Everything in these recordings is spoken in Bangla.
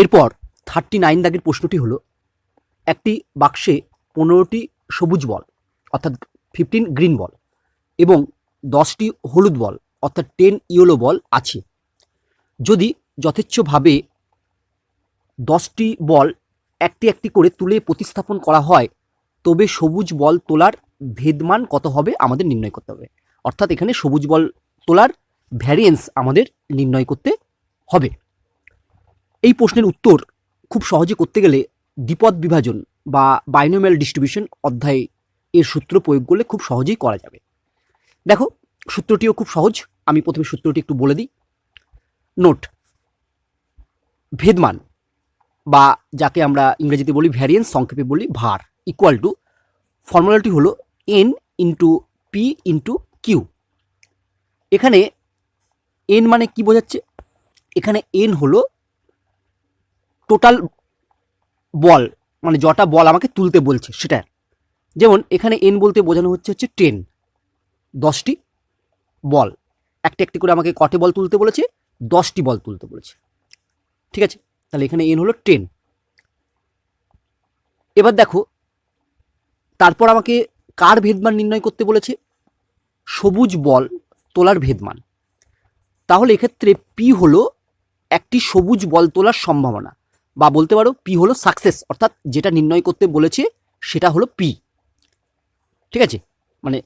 এরপর থার্টি নাইন দাগের প্রশ্নটি হলো, একটি বাক্সে পনেরোটি সবুজ বল, অর্থাৎ ফিফটিন গ্রিন বল এবং দশটি হলুদ বল, অর্থাৎ টেন ইয়েলো বল আছে। যদি যথেচ্ছভাবে দশটি বল একটি একটি করে তুলে প্রতিস্থাপন করা হয়, তবে সবুজ বল তোলার ভেদমান কত হবে আমাদের নির্ণয় করতে হবে। অর্থাৎ এখানে সবুজ বল তোলার ভ্যারিয়েন্স আমাদের নির্ণয় করতে হবে। এই প্রশ্নের উত্তর খুব সহজে করতে গেলে দ্বিপদ বিভাজন বা বাইনোমেল ডিস্ট্রিবিউশন অধ্যায়ে এর সূত্র প্রয়োগ করলে খুব সহজেই করা যাবে। দেখো, সূত্রটিও খুব সহজ। আমি প্রথমে সূত্রটি একটু বলে দিই। নোট ভেদমান বা যাকে আমরা ইংরেজিতে বলি ভ্যারিয়েন্স সংক্ষেপে বলি ভার ইকুয়াল টু ফর্মুলাটি হলো n into p into q এখানে এন মানে কি বোঝাচ্ছে? এখানে এন হলো টোটাল বল মানে যটা বল আমাকে তুলতে বলছে, সেটা। যেমন এখানে এন বলতে বোঝানো হচ্ছে হচ্ছে টেন দশটি বল একটা একটি করে আমাকে কটে বল তুলতে বলেছে? দশটি বল তুলতে বলেছে। ঠিক আছে? তাহলে এখানে এন হলো টেন এবার দেখো, তারপর আমাকে কার ভেদমান নির্ণয় করতে বলেছে? সবুজ বল তোলার ভেদমান। তাহলে এক্ষেত্রে পি হলো একটি সবুজ বল তোলার সম্ভাবনা। বা বলতে পারো পি হলো সাকসেস অর্থাৎ যেটা নির্ণয় করতে বলেছে সেটা হলো পি ঠিক আছে? মানে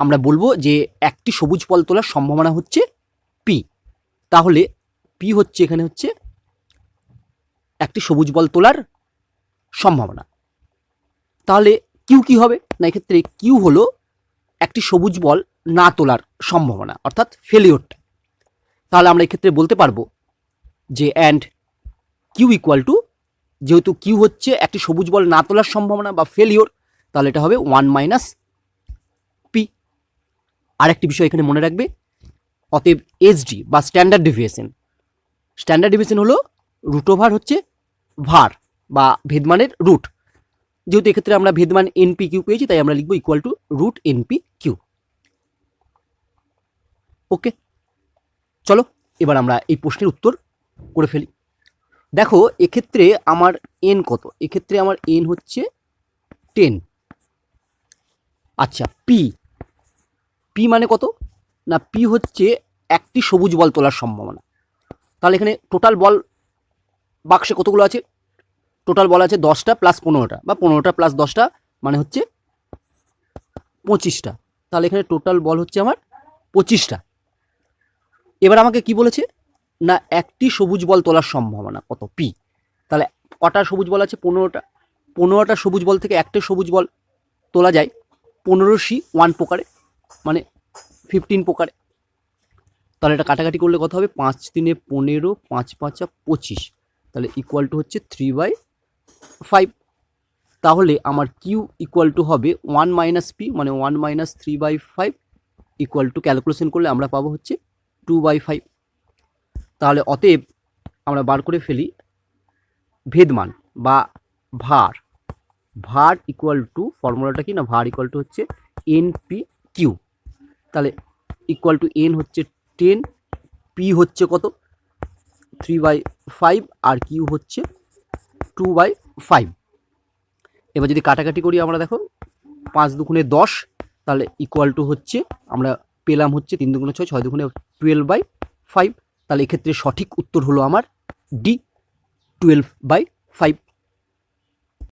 আমরা বলব যে একটি সবুজ বল তোলার সম্ভাবনা হচ্ছে পি তাহলে পি হচ্ছে এখানে হচ্ছে একটি সবুজ বল তোলার সম্ভাবনা। তাহলে কিউ কি হবে? না, এক্ষেত্রে কিউ হলো একটি সবুজ বল না তোলার সম্ভাবনা, অর্থাৎ ফেলিওরটা তাহলে আমরা এক্ষেত্রে বলতে পারব যে অ্যান্ড কিউ ইকুয়াল টু যেহেতু কিউ হচ্ছে একটি সবুজ বল না তোলার সম্ভাবনা বা ফেলিওর তাহলে এটা হবে ওয়ান মাইনাস পি আর একটি বিষয় এখানে মনে রাখবে, অতএব এসডি বা স্ট্যান্ডার্ড ডেভিয়েশন স্ট্যান্ডার্ড ডেভিয়েশন হলো রুট ওভার হচ্ছে ভার বা ভেদমানের রুট যেহেতু এক্ষেত্রে আমরা ভেদমান এনপি কিউ পেয়েছি, তাই আমরা লিখব equal to root np q okay চলো, এবার আমরা এই প্রশ্নের উত্তর করে ফেলি। দেখো, এক্ষেত্রে আমার এন কত? এক্ষেত্রে আমার এন হচ্ছে টেন আচ্ছা পি পি মানে কত? না পি হচ্ছে একটি সবুজ বল তোলার সম্ভাবনা। তাহলে এখানে টোটাল বল বাক্সে কতগুলো আছে? টোটাল বল আছে দশটা প্লাস পনেরোটা বা পনেরোটা প্লাস দশটা মানে হচ্ছে পঁচিশটা। তাহলে এখানে টোটাল বল হচ্ছে আমার পঁচিশটা। এবার আমাকে কি বলেছে? না, একটি সবুজ বল তোলার সম্ভাবনা, কত পি? তাহলে কটা সবুজ বল আছে? পনেরোটা। পনেরোটা সবুজ বল থেকে একটা সবুজ বল তোলা যায় পনেরো সি ওয়ান প্রকারে মানে ফিফটিন প্রকারে তাহলে এটা কাটাকাটি করলে কত হবে? পাঁচ তিনে পনেরো, পাঁচ পাঁচা পঁচিশ। তাহলে ইকুয়াল টু হচ্ছে থ্রি বাই ফাইভ তাহলে আমার কিউ ইকুয়াল টু হবে ওয়ান মাইনাস পি মানে one minus three by five equal to calculation করলে আমরা পাবো হচ্ছে টু বাই ফাইভ তাহলে অতএব আমরা বার করে ফেলি ভেদমান বা ভার। ভার ইকুয়াল টু ফর্মুলাটা কি না? ভার ইকুয়াল টু হচ্ছে এন পি কিউ তাহলে ইকুয়াল টু এন হচ্ছে টেন পি হচ্ছে কত? থ্রি বাই ফাইভ আর কিউ হচ্ছে টু বাই ফাইভ এবার যদি কাটাকাটি করি আমরা দেখো, পাঁচ দুগুণে দশ, তাহলে ইকুয়াল টু হচ্ছে, আমরা পেলাম হচ্ছে তিন দুগুণে ছয় ছয় দুগুণে টুয়েলভ বাই ফাইভ তাহলে এক্ষেত্রে সঠিক উত্তর হলো আমার ডি টুয়েলভ বাই ফাইভ